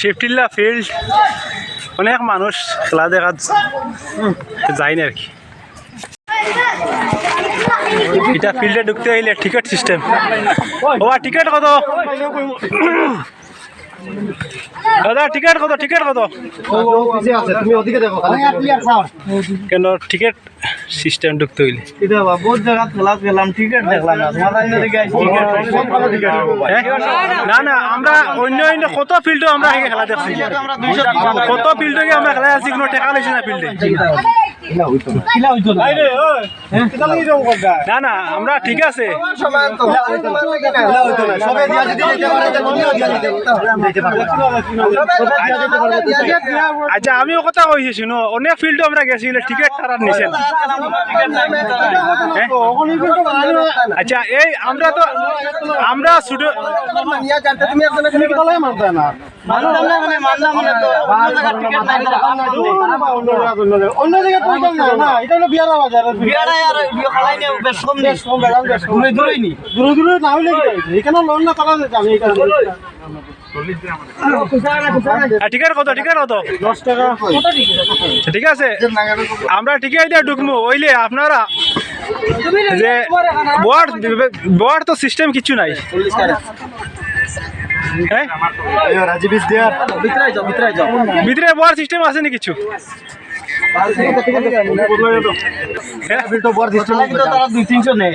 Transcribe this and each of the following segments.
শিফটিল্লা field অনেক মানুষ খেলা দেখা যায় না আর কি। এটা ফিল্ডে ঢুকতে হইলে টিকিট সিস্টেম ও টিকিট কত? দাদা, টিকিট কত টিকিট কত? কেন, টিকিট সিস্টেম ঢুকতে হইলে। না? না, আমরা অন্য অন্য কত ফিল্ডও আমরা খেলা দেখছি? কত ফিল্ডে আমরা খেলা আছি কোনো টেকা লৈছে না ফিল্ডে না না না আমরা ঠিক আছে আচ্ছা আমিও কথা কইছি শুনো অনেক ফিল্ডে আমরা গেছি টিকিট তারা নিছেন হ্যাঁ? আচ্ছা এই আমরা তো আমরা শুধু মানে মানে অন্য জায়গার টিকিট নাই অন্য জায়গায় না এটা হলো বিয়ারা বাজার। বিয়ারা আর বিয়া খালাই নিয়ে বেশ কম দিস দূরে দূরেই নি। দূরে দূরে না হইলে এখানে লোন না তারা আমি এখানে টিকিট কত টিকিট কত? দশ টাকা ঠিক আছে আমরা টিকিট দিয়ে ঢুকবো। ওইলে আপনারা যে বোয়ার বোয়ার তো সিস্টেম কিছু নাই। হ্যাঁ? ভিতরে যাও ভিতরে যাও। ভিতরে বোয়ার সিস্টেম আছে নি কিছু? হ্যাঁ? দুই তিনশো নেই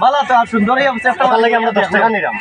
ভালো তো আর সুন্দর চেষ্টা করলে আমরা দশ টাকা নিলাম